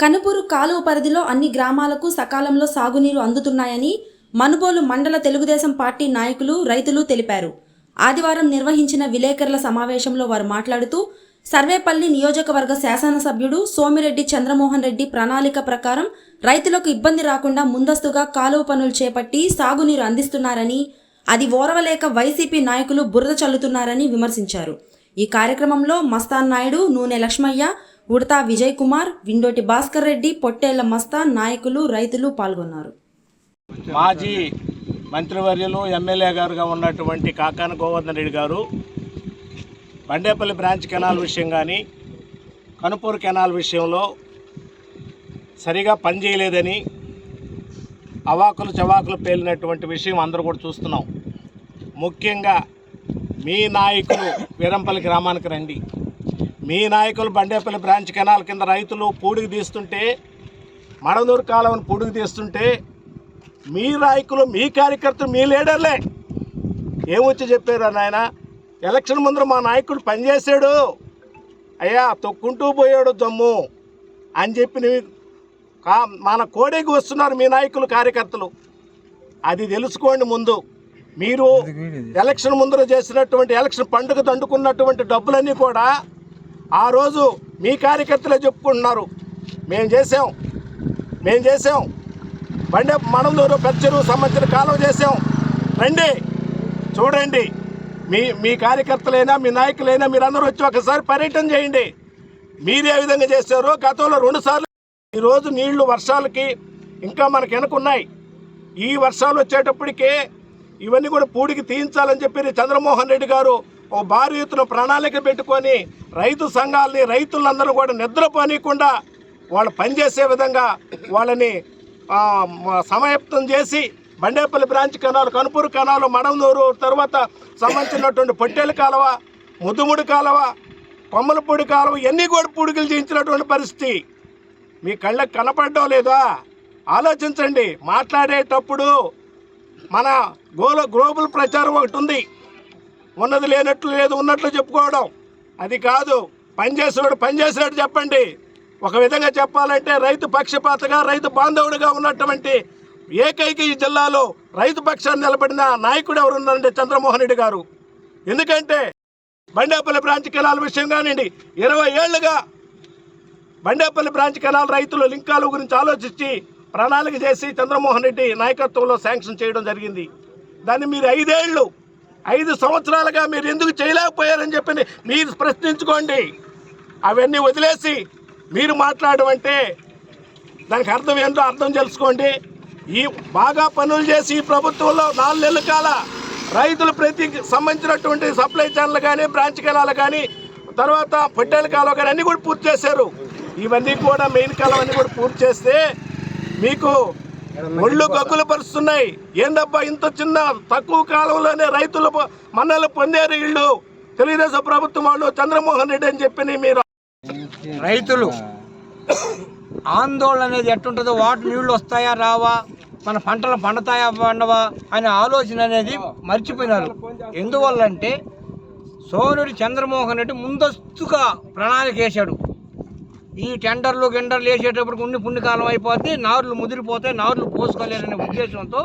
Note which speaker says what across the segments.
Speaker 1: కనుపూరు కాలువ పరిధిలో అన్ని గ్రామాలకు సకాలంలో సాగునీరు అందుతున్నాయని మనుబోలు మండల తెలుగుదేశం పార్టీ నాయకులు రైతులు తెలిపారు. ఆదివారం నిర్వహించిన విలేకరుల సమావేశంలో వారు మాట్లాడుతూ సర్వేపల్లి నియోజకవర్గ శాసనసభ్యుడు సోమిరెడ్డి చంద్రమోహన్ రెడ్డి ప్రణాళిక ప్రకారం రైతులకు ఇబ్బంది రాకుండా ముందస్తుగా కాలువ పనులు చేపట్టి సాగునీరు అందిస్తున్నారని అది ఓరవలేక వైసీపీ నాయకులు బురద చల్లుతున్నారని విమర్శించారు. ఈ కార్యక్రమంలో మస్తాన్ నాయుడు నూనె లక్ష్మయ్య ఉడతా విజయ్ కుమార్ విండోటి భాస్కర్ రెడ్డి పొట్టేళ్ళ మస్తాన్ నాయకులు రైతులు పాల్గొన్నారు.
Speaker 2: మాజీ మంత్రివర్యులు ఎమ్మెల్యే గారుగా ఉన్నటువంటి కాకాన గోవర్ధన్ రెడ్డి గారు బండేపల్లి బ్రాంచ్ కెనాల్ విషయం కానీ కనుపూరు కెనాల్ విషయంలో సరిగా పనిచేయలేదని అవాకులు చవాకులు పేలినటువంటి విషయం అందరూ కూడా చూస్తున్నాం. ముఖ్యంగా మీ నాయకులు వీరంపల్లి గ్రామానికి రండి. మీ నాయకులు బండేపల్లి బ్రాంచ్ కెనాల్ కింద రైతులు పూడికి తీస్తుంటే మడదూరు కాలువను పూడికి తీస్తుంటే మీ నాయకులు మీ కార్యకర్తలు మీ లీడర్లే. ఏమొచ్చి చెప్పారు నాయన ఎలక్షన్ ముందర మా నాయకుడు పనిచేశాడు. అయ్యా తొక్కుంటూ పోయాడు జమ్ము అని చెప్పి మన కోడేకి వస్తున్నారు మీ నాయకులు కార్యకర్తలు. అది తెలుసుకోండి ముందు. మీరు ఎలక్షన్ ముందర చేసినటువంటి ఎలక్షన్ పండుగ దండుకున్నటువంటి డబ్బులన్నీ కూడా ఆ రోజు మీ కార్యకర్తలే చెప్పుకుంటున్నారు. మేము చేసాం మేము చేసాం బండే మనందూరు పెద్ద చెరువు సంబంధించిన కాలం చేసాం రండి. చూడండి. మీ మీ కార్యకర్తలైనా మీ నాయకులైనా మీరందరూ వచ్చి ఒకసారి పర్యటన చేయండి. మీరు ఏ విధంగా చేశారో గతంలో రెండుసార్లు ఈరోజు నీళ్ళు వర్షాలకి ఇంకా మనకి వెనుకున్నాయి ఈ వర్షాలు వచ్చేటప్పటికే ఇవన్నీ కూడా పూడికి తీయించాలని చెప్పి చంద్రమోహన్ రెడ్డి గారు ఓ భారీ ఎత్తున ప్రణాళిక పెట్టుకొని రైతు సంఘాలని రైతులందరూ కూడా నిద్రపోనీయకుండా వాళ్ళు పనిచేసే విధంగా వాళ్ళని సమయప్తం చేసి Bandepalli branch canal Kanupuru canal Madanduru తర్వాత సంబంధించినటువంటి పొట్టేలు కాలువ ముద్దుముడి కాలువ కొమ్మలపూడి కాలువ ఇవన్నీ కూడా పూడికలు చేయించినటువంటి పరిస్థితి. మీ కళ్ళకు కనపడడం లేదా? ఆలోచించండి. మాట్లాడేటప్పుడు మన గోల గ్లోబల్ ప్రచారం ఒకటి ఉంది. ఉన్నది లేనట్లు లేదు ఉన్నట్లు చెప్పుకోవడం. అది కాదు పనిచేసేవాడు పనిచేసినట్టు చెప్పండి. ఒక విధంగా చెప్పాలంటే రైతు పక్షపాతగా రైతు బాంధవుడిగా ఉన్నటువంటి ఏకైక ఈ జిల్లాలో రైతు పక్షాన్ని నిలబడిన నాయకుడు ఎవరున్నారంటే చంద్రమోహన్ రెడ్డి గారు. ఎందుకంటే బండేపల్లి బ్రాంచ్ కెనాల్ విషయం కానివ్వండి ఇరవై ఏళ్ళుగా బండేపల్లి బ్రాంచ్ కెనాల్ రైతుల లింకాల గురించి ఆలోచించి ప్రణాళిక చేసి చంద్రమోహన్ రెడ్డి నాయకత్వంలో శాంక్షన్ చేయడం జరిగింది. దాన్ని మీరు ఐదేళ్ళు ఐదు సంవత్సరాలుగా మీరు ఎందుకు చేయలేకపోయారని చెప్పి మీరు ప్రశ్నించుకోండి. అవన్నీ వదిలేసి మీరు మాట్లాడమంటే దానికి అర్థం ఏంటో అర్థం తెలుసుకోండి. ఈ బాగా పనులు చేసి ఈ ప్రభుత్వంలో నాలుగు నెలల కాల రైతులు ప్రతి సంబంధించినటువంటి సప్లై ఛానల్ కానీ బ్రాంచ్ కెనాలు కానీ తర్వాత పొట్టేల కాలువ కానీ అన్నీ కూడా పూర్తి చేశారు. ఇవన్నీ కూడా మెయిన్ కాలం అన్నీ కూడా పూర్తి చేస్తే మీకు ఒళ్ళు గగ్గులు పరుస్తున్నాయి. ఏందబ్బా ఇంత చిన్న తక్కువ కాలంలోనే రైతులు మన్నలు పొందారు వీళ్ళు తెలుగుదేశం ప్రభుత్వం వాళ్ళు చంద్రమోహన్ రెడ్డి అని చెప్పి మీరు.
Speaker 3: రైతులు ఆందోళన అనేది ఎట్టుంటుందో వాటి నీళ్ళు వస్తాయా రావా? మన పంటలు పండుతాయా పండవా? అనే ఆలోచన అనేది మర్చిపోయినారు. ఎందువల్లంటే సోనుడు చంద్రమోహన్ రెడ్డి ముందస్తుగా ప్రణాళిక వేశాడు. ఈ టెండర్లు గెండర్లు వేసేటప్పుడు ఉన్ని పుణ్యకాలం అయిపోతే నారులు ముదిరిపోతాయి నారులు పోసుకోలేరనే ఉద్దేశంతో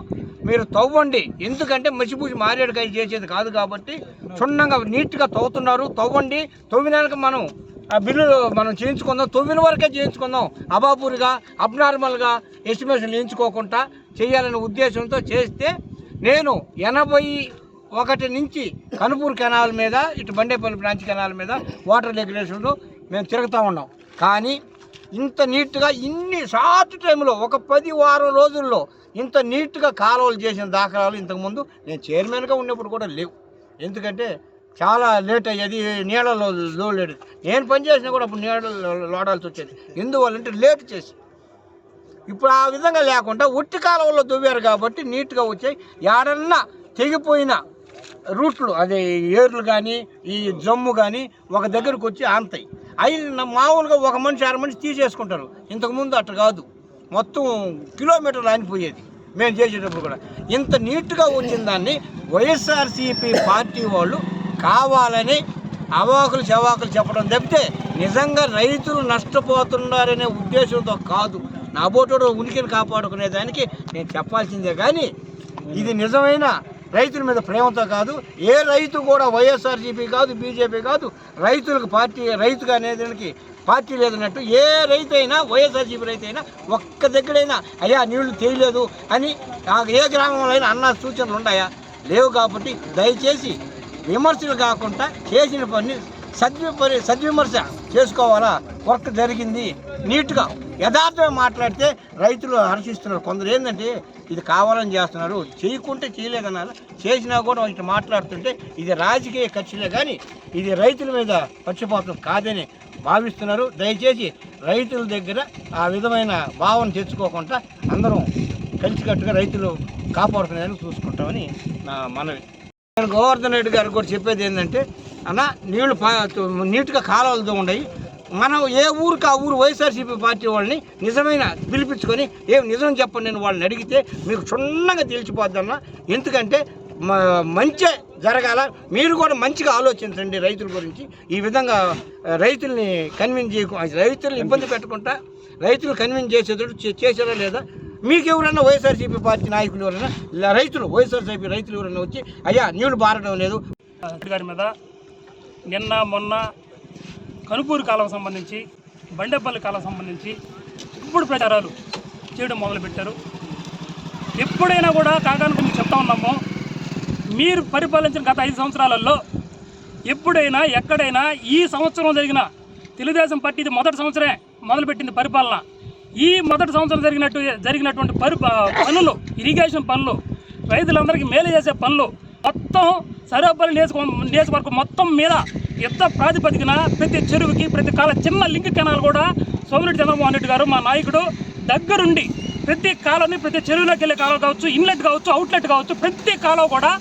Speaker 3: మీరు తవ్వండి. ఎందుకంటే మసిపూసి మారేడుకాయ చేసేది కాదు కాబట్టి క్షుణ్ణంగా నీట్గా తవ్వుతున్నారు. తవ్వండి. తవ్వినాక మనం ఆ బిల్లులు మనం చేయించుకుందాం. తొమ్మిది వరకే చేయించుకుందాం. అబాపూరిగా అబ్నార్మల్గా ఎస్టిమేషన్ చేయించుకోకుండా చేయాలనే ఉద్దేశంతో చేస్తే నేను ఎనభై ఒకటి నుంచి కనుపూర్ కెనాల్ మీద ఇటు బండేపల్లి బ్రాంచ్ కెనాల్ మీద వాటర్ రెగ్యులేషన్లో మేము తిరుగుతూ ఉన్నాం. కానీ ఇంత నీట్గా ఇన్ని షార్ట్ టైంలో ఒక పది వారం రోజుల్లో ఇంత నీట్గా కాలువలు చేసిన దాఖలాలు ఇంతకుముందు నేను చైర్మన్గా ఉన్నప్పుడు కూడా లేవు. ఎందుకంటే చాలా లేట్ అయ్యేది నీళ్ళలో లోడేది నేను పని చేసినా కూడా అప్పుడు నీళ్ళ లోడాల్సి వచ్చేది. ఎందువల్లంటే లేట్ చేసి. ఇప్పుడు ఆ విధంగా లేకుండా ఉట్టి కాలువల్లో దువ్వారు కాబట్టి నీట్గా వచ్చాయి. ఏడన్నా తెగిపోయిన రూట్లు అదే ఏర్లు కానీ ఈ జమ్ము కానీ ఒక దగ్గరకు వచ్చి ఆంతాయి. అవి మామూలుగా ఒక మనిషి అర మనిషి తీసేసుకుంటారు. ఇంతకుముందు అట్లా కాదు. మొత్తం కిలోమీటర్లు ఆనిపోయేది మేము చేసేటప్పుడు కూడా. ఇంత నీట్గా వచ్చిన దాన్ని వైఎస్ఆర్సీపీ పార్టీ వాళ్ళు కావాలని అవాకులు చవాకులు చెప్పడం తప్పితే నిజంగా రైతులు నష్టపోతున్నారనే ఉద్దేశంతో కాదు. నా బోటోడు ఉనికిని కాపాడుకునే దానికి నేను చెప్పాల్సిందే. కానీ ఇది నిజమైన రైతుల మీద ప్రేమతో కాదు ఏ రైతు కూడా వైఎస్ఆర్సీపీ కాదు బీజేపీ కాదు రైతులకు పార్టీ రైతుగా అనేదానికి పార్టీ లేదన్నట్టు ఏ రైతు అయినా వైఎస్ఆర్సీపీ రైతు అయినా ఒక్క దగ్గరైనా అయ్యా నీళ్ళు తెలియలేదు అని ఏ గ్రామంలో అయినా అన్న సూచనలు ఉన్నాయా? లేవు కాబట్టి దయచేసి విమర్శలు కాకుండా చేసిన పని సద్విపరి సద్విమర్శ చేసుకోవాలా? వర్క్ జరిగింది. నీట్గా యథార్థంగా మాట్లాడితే రైతులు హర్షిస్తున్నారు. కొందరు ఏంటంటే ఇది కావాలని చేస్తున్నారు. చేయకుంటే చేయలేదన్నారు. చేసినా కూడా ఇట్లా మాట్లాడుతుంటే ఇది రాజకీయ ఖర్చులే కానీ ఇది రైతుల మీద పక్షపాతం కాదని భావిస్తున్నారు. దయచేసి రైతుల దగ్గర ఆ విధమైన భావన తెచ్చుకోకుండా అందరం కలిసికట్టుగా రైతులు కాపాడుతున్నారని చూసుకుంటామని నా మనవి. నేను గోవర్ధన్ రెడ్డి గారు కూడా చెప్పేది ఏంటంటే అన్న నీళ్ళు నీట్గా కాలువలతో ఉన్నాయి మనం ఏ ఊరికి ఆ ఊరు వైఎస్ఆర్సీపీ పార్టీ వాళ్ళని నిజమైన పిలిపించుకొని ఏం నిజం చెప్పండి నేను వాళ్ళని అడిగితే మీకు క్షుణ్ణంగా తెలిసిపోద్దన్న ఎందుకంటే మ- మంచి జరగాల. మీరు కూడా మంచిగా ఆలోచించండి రైతుల గురించి. ఈ విధంగా రైతుల్ని కన్విన్స్ చేయకు రైతులను ఇబ్బంది పెట్టకుండా రైతులు కన్విన్స్ చేసేటట్టు చే- లేదా? మీకు ఎవరైనా వైఎస్ఆర్సీపీ పార్టీ నాయకులు ఎవరైనా రైతులు వైఎస్ఆర్సీపీ రైతులు ఎవరైనా వచ్చి అయ్యా నీళ్ళు బారడం లేదు.
Speaker 4: గారి మీద నిన్న మొన్న కనుపూరు కాలం సంబంధించి బండేపల్లి కాలం సంబంధించి ఇప్పుడు ప్రచారాలు చేయడం మొదలుపెట్టారు. ఎప్పుడైనా కూడా కాకానికి మేము చెప్తా ఉన్నాము మీరు పరిపాలించిన గత ఐదు సంవత్సరాలలో ఎప్పుడైనా ఎక్కడైనా ఈ సంవత్సరం జరిగిన తెలుగుదేశం పార్టీ ఇది మొదటి సంవత్సరమే మొదలుపెట్టింది పరిపాలన. ఈ మొదటి సంవత్సరం జరిగినట్టు జరిగినటువంటి పరి పనులు ఇరిగేషన్ పనులు రైతులందరికీ మేలు చేసే పనులు మొత్తం సర్వేపల్లి నియోజక నియోజకవర్గం మొత్తం మీద యుద్ధ ప్రాతిపదికన ప్రతి చెరువుకి ప్రతి కాల చిన్న లింక్ కెనాల్ కూడా సోమిరెడ్డి చంద్రమోహన్ రెడ్డి గారు మా నాయకుడు దగ్గరుండి ప్రతి కాలని ప్రతి చెరువులోకి వెళ్ళే కాలువ కావచ్చు ఇన్లెట్ కావచ్చు అవుట్లెట్ కావచ్చు ప్రతి కాలువ కూడా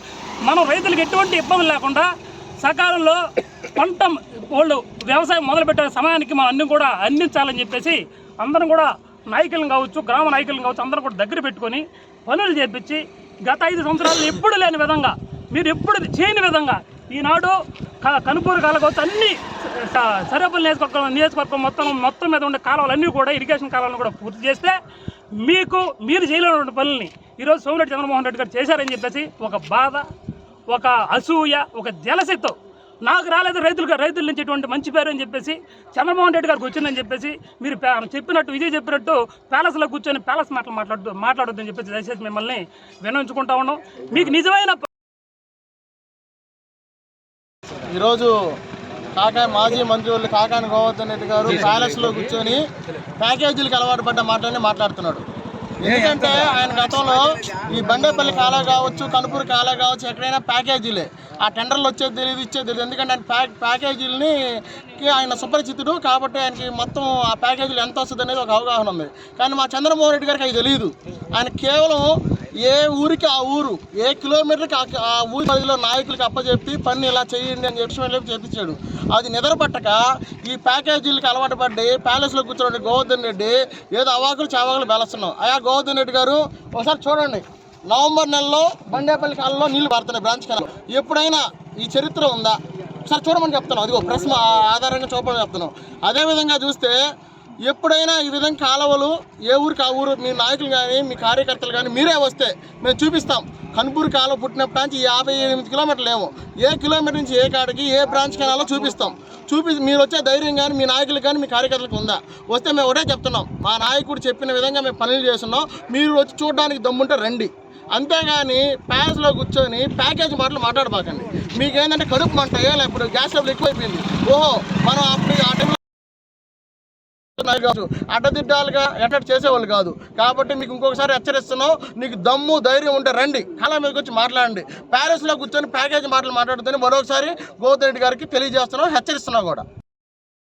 Speaker 4: మనం రైతులకు ఎటువంటి ఇబ్బంది లేకుండా సకాలంలో పంట వాళ్ళు వ్యవసాయం మొదలుపెట్టే సమయానికి మనం అన్ని కూడా అందించాలని చెప్పేసి అందరం కూడా నాయకులను కావచ్చు గ్రామ నాయకులను కావచ్చు అందరం కూడా దగ్గర పెట్టుకొని పనులు చేపించి గత ఐదు సంవత్సరాలు ఎప్పుడు లేని విధంగా మీరు ఎప్పుడు చేయని విధంగా ఈనాడు క- కనుపూరు కాలం కావచ్చు అన్ని సరేపల్లి నియోజకవర్గం నియోజకవర్గం మొత్తం మొత్తం మీద ఉండే కాలువలన్నీ కూడా ఇరిగేషన్ కాలువలను కూడా పూర్తి చేస్తే మీకు మీరు చేయలేనటువంటి పనుల్ని ఈరోజు సోమిరెడ్డి చంద్రమోహన్ రెడ్డి గారు చేశారని చెప్పేసి ఒక బాధ ఒక అసూయ ఒక జలసితో నాకు రాలేదు రైతులుగా రైతుల నుంచి ఇటువంటి మంచి పేరు అని చెప్పేసి చంద్రమోహన్ రెడ్డి గారికి వచ్చిందని చెప్పేసి మీరు చెప్పినట్టు విజయ్ చెప్పినట్టు ప్యాలెస్లో కూర్చొని ప్యాలెస్ మాటలు మాట్లాడుతూ మాట్లాడొద్దని చెప్పేసి దయచేసి మిమ్మల్ని వినవించుకుంటా ఉన్నాం. మీకు నిజమైన
Speaker 5: ఈరోజు కాకాయ మాజీ మంత్రివర్యులు కాకాని గోవర్ధన్ రెడ్డి గారు ప్యాలెస్లో కూర్చొని ప్యాకేజీలకు అలవాటు పడ్డ మాటలన్నీ మాట్లాడుతున్నాడు. ఎందుకంటే ఆయన గతంలో ఈ బండేపల్లి కాలా కావచ్చు కనుపూరు కాలా కావచ్చు ఎక్కడైనా ప్యాకేజీలే. ఆ టెండర్లు వచ్చేది తెలియదు ఇచ్చేది తెలియదు. ఎందుకంటే ఆయన ప్యాక్ ప్యాకేజీలని ఆయన సుపరిచితుడు కాబట్టి ఆయనకి మొత్తం ఆ ప్యాకేజీలు ఎంత వస్తుంది అనేది ఒక అవగాహన ఉంది. కానీ మా చంద్రమోహన్ రెడ్డి గారికి అది తెలియదు ఆయన కేవలం ఏ ఊరికి ఆ ఊరు? ఏ కిలోమీటర్కి ఆ- ఊరి పరిధిలో నాయకులకి అప్పచెప్పి పని ఇలా చేయండి అని చెప్పి వెళ్ళి చేపించాడు. అది నిద్రపట్టక ఈ ప్యాకేజీలకి అలవాటు పడి ప్యాలెస్లో కూర్చోండి గోవర్ధన్ రెడ్డి ఏదో అవాకులు చావాకులు బెలస్తున్నాం. అయా గోవర్ధన్ రెడ్డి గారు ఒకసారి చూడండి. నవంబర్ నెలలో బండేపల్లి కాలంలో నీళ్ళు పడుతున్నాయి బ్రాంచ్ కాలం ఎప్పుడైనా ఈ చరిత్ర ఉందా? ఒకసారి చూడమని చెప్తున్నాం. అదిగో ప్రశ్న ఆధారంగా చూపమని చెప్తున్నాం. అదేవిధంగా చూస్తే ఎప్పుడైనా ఈ విధంగా కాలువలు ఏ ఊరికి ఆ ఊరు మీ నాయకులు కానీ మీ కార్యకర్తలు కానీ మీరే వస్తే మేము చూపిస్తాం. కన్పూర్ కాలువ పుట్టినప్పటి నుంచి యాభై ఎనిమిది కిలోమీటర్లు ఏమో ఏ కిలోమీటర్ నుంచి ఏ కాడికి ఏ బ్రాంచ్ కెనాలో చూపిస్తాం. చూపి మీరు వచ్చే ధైర్యం కానీ మీ నాయకులకు కానీ మీ కార్యకర్తలకు ఉందా? వస్తే మేము ఒకటే చెప్తున్నాం. మా నాయకుడు చెప్పిన విధంగా మేము పనులు చేస్తున్నాం. మీరు వచ్చి చూడడానికి దమ్ముంటే రండి. అంతేగాని ప్యాలెస్లో కూర్చొని ప్యాకేజ్ మాటలు మాట్లాడబాకండి. మీకు ఏంటంటే కడుపు మంటాయో లేకపోతే గ్యాస్ డబ్బులు ఎక్కువైపోయింది? ఓహో మనం అప్పుడు ఆ టైంలో కాదు. అడ్డదిడ్డాలుగా ఎట్టడి చేసేవాళ్ళు కాదు. కాబట్టి మీకు ఇంకొకసారి హెచ్చరిస్తున్నాం. నీకు దమ్ము ధైర్యం ఉంటే రండి. కళ మీదకి వచ్చి మాట్లాడండి. ప్యాలెస్లో కూర్చొని ప్యాకేజ్ మాటలు మాట్లాడుతుంది మరొకసారి గోవర్ధన్ రెడ్డి గారికి తెలియజేస్తున్నాం. హెచ్చరిస్తున్నాం కూడా.